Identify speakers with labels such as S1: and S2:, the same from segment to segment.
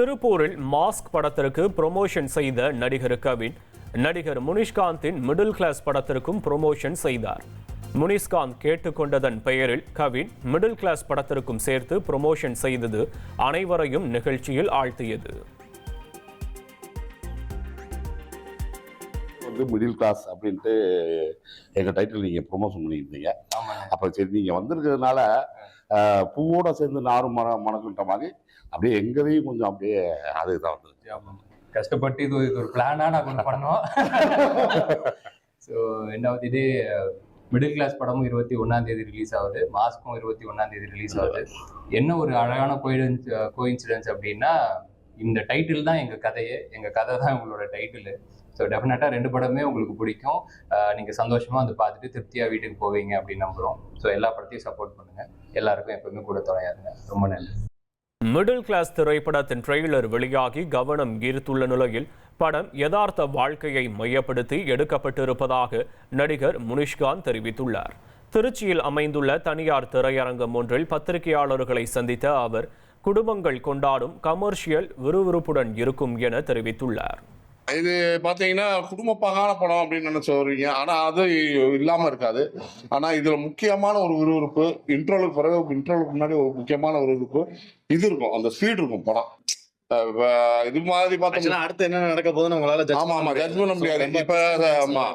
S1: திருப்பூரில் மாஸ்க் படத்திற்கு ப்ரொமோஷன் செய்த நடிகர் கவின். நடிகர் முனிஷ்காந்தின் மிடில் கிளாஸ் படத்திற்கும் ப்ரொமோஷன் செய்தார். முனிஷ்காந்த் கேட்டுக்கொண்டதன் பெயரில் கவின் மிடில் கிளாஸ் படத்திற்கும் சேர்த்து ப்ரொமோஷன் செய்தது அனைவரையும் நிகழ்ச்சியில் ஆழ்த்தியது.
S2: வந்து மிடில் கிளாஸ் அப்படின்ட்டு எங்கள் டைட்டில் நீங்கள் ப்ரொமோஷன் பண்ணியிருந்தீங்க. அப்போ சரி நீங்கள் வந்திருக்கிறதுனால பூவோட சேர்ந்து நாரும் மர மணக்குன்ற மாதிரி அப்படியே எங்களையும் கொஞ்சம் அப்படியே அதுதான் வந்து
S3: கஷ்டப்பட்டு இது இது ஒரு பிளானா நான் கொஞ்சம் பண்ணோம். ஸோ ரெண்டாவது இது மிடில் கிளாஸ் படமும் இருபத்தி ஒன்னாம் தேதி ரிலீஸ் ஆகுது. மாஸ்க்கும் இருபத்தி ஒன்னாம் தேதி ரிலீஸ் ஆகுது. என்ன ஒரு அழகான கோயின்சிடன்ஸ் அப்படின்னா இந்த டைட்டில் தான் எங்க கதையே. எங்க கதை தான் உங்களோட டைட்டில் ஸோ டெஃபினட்டாக ரெண்டு படமே உங்களுக்கு பிடிக்கும். நீங்கள் நீங்க சந்தோஷமா வந்து பார்த்துட்டு திருப்தியா வீட்டுக்கு போவீங்க அப்படின்னு நம்புறோம். ஸோ எல்லா படத்தையும் சப்போர்ட் பண்ணுங்க. எல்லாருக்கும் எப்பவுமே கூட துணையா ரொம்ப நன்றி.
S1: மிடில் கிளாஸ் திரைப்படத்தின் ட்ரெய்லர் வெளியாகி கவனம் ஈர்த்துள்ள நிலையில் படம் யதார்த்த வாழ்க்கையை மையப்படுத்தி எடுக்கப்பட்டிருப்பதாக நடிகர் முனிஷ்காந்த் தெரிவித்துள்ளார். திருச்சியில் அமைந்துள்ள தனியார் திரையரங்கம் ஒன்றில் பத்திரிகையாளர்களை சந்தித்த அவர் குடும்பங்கள் கொண்டாடும் கமர்ஷியல் விறுவிறுப்புடன் இருக்கும் என தெரிவித்துள்ளார்.
S4: இது பார்த்தீங்கன்னா குடும்பப்பாகான படம் அப்படின்னு நினைச்சு வருவீங்க ஆனா அது இல்லாம இருக்காது. ஆனா இதுல முக்கியமான ஒரு விறுவிறுப்பு இன்ட்ரோலுக்கு பிறகு இன்ட்ரோலுக்கு முன்னாடி ஒரு முக்கியமான ஒரு விறுவிறுப்பு இது இருக்கும். அந்த ஸ்பீட் இருக்கும் படம். இது மாதிரி
S5: ஆக்சுவலா அடுத்து என்ன நடக்க போகுதுன்னு உங்களால
S4: ஆமா ஆமா ஜட்ஜ் பண்ண முடியாது. இப்ப ஆமா.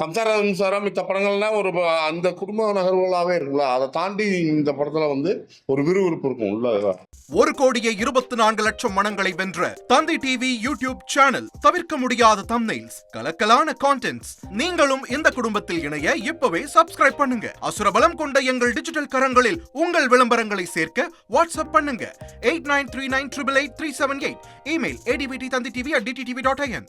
S5: சம்சாரம்
S4: சம்சார மின்சாரம் மித்த படங்கள்னா ஒரு அந்த குடும்ப நகர்வுகளாகவே இருக்குல்ல. அதை தாண்டி இந்த படத்துல வந்து ஒரு விறுவிறுப்பு இருக்கும் உள்ள
S6: ஒரு கோடியே இருபத்தி நான்கு லட்சம் மனங்களை வென்ற தந்தி டிவி யூடியூப் சேனல் தவிர்க்க முடியாத தம்னைல்ஸ் கலக்கலான கான்டென்ட்ஸ் நீங்களும் இந்த குடும்பத்தில் இணைய இப்பவே சப்ஸ்கிரைப் பண்ணுங்க. அசுரபலம் கொண்ட எங்கள் டிஜிட்டல் கரங்களில் உங்கள் விளம்பரங்களை சேர்க்க வாட்ஸ்அப் பண்ணுங்க. Eight nine three nine triple eight three seven eight email ADPD Thanthi TV at DTTV dot IN